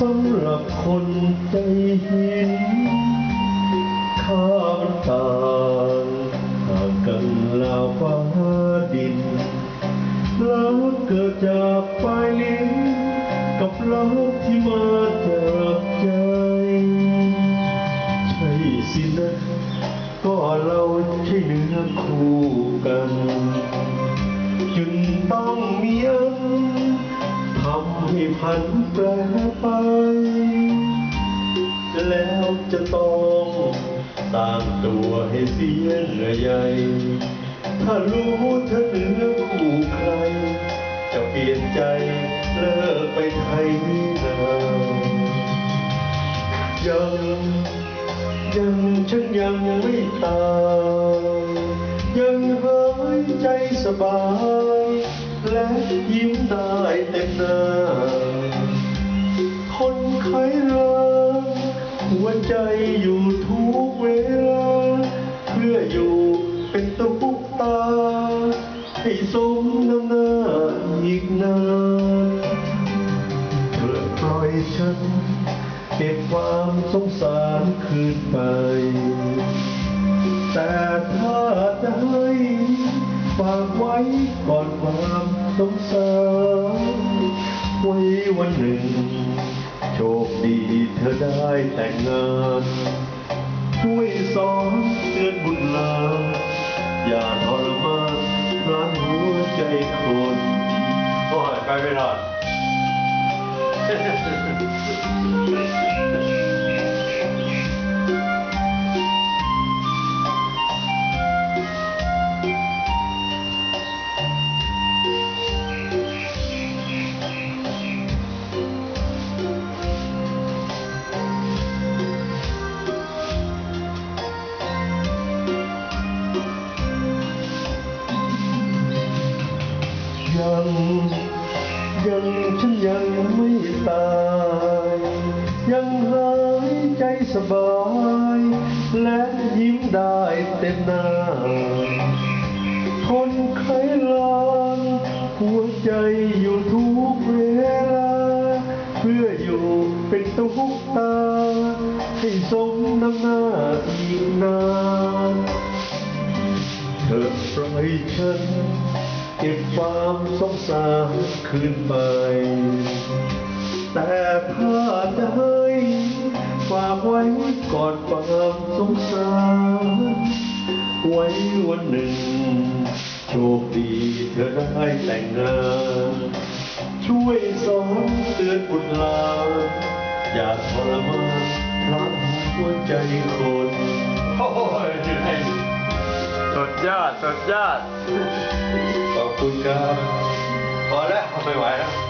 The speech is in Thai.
สำหรับคนใจหินข้ามันต่างห่างกันลาวฟ้าดินรักเกิดจากปลายลิ้นกับรักที่มาจากใจ ใช่สินะก็เราใช่เนื้อคู่กันจึงต้องมีอันำให้พันแปรไป แล้วจะต้องสร้างตัวให้เสียเหนื่อยใหญ่ถ้ารู้เธอเหนือคู่ใคร จะเปลี่ยนใจเลิกไปไทยนายังยังฉันยังไม่ตายยังหายใจสบาย ยิ้มได้เต็มหน้า คนไข้รักหัวใจอยู่ทุกเวลา เพื่ออยู่เป็นตุ๊กตา ให้สมน้ำหน้าอีกนานเธอปล่อยฉันเก็บความสงสารคืนไป แต่ถ้าจะ ความสงสารไว้วันหนึ่ง โชคดีเธอได้แต่งงานช่วยสอนเตือนบุญหลานอย่าทรมานร้านหัวใจคนโอ้ยไปไม่รอด ยังยังฉันยังไม่ตาย ยังหายใจสบาย และยิ้มได้เต็มหน้า คนไข้ลานหัวใจอยู่ทุกเวลา เพื่ออยู่เป็นตุ๊กตา ให้สมน้ำหน้าอีกนานเธอปล่อยฉัน เก็บความสงสารคืนไป แต่ถ้าจะให้ฝากไว้ก่อนความสงสารไว้วันหนึ่ง โชคดีเธอได้แต่งงาน ช่วยสอนเตือนบุตรหลานอย่าทรมานพลังหัวใจคนโอ้ยเหนื่อยสุดยอดสุดยอด ขอบคุณครับพ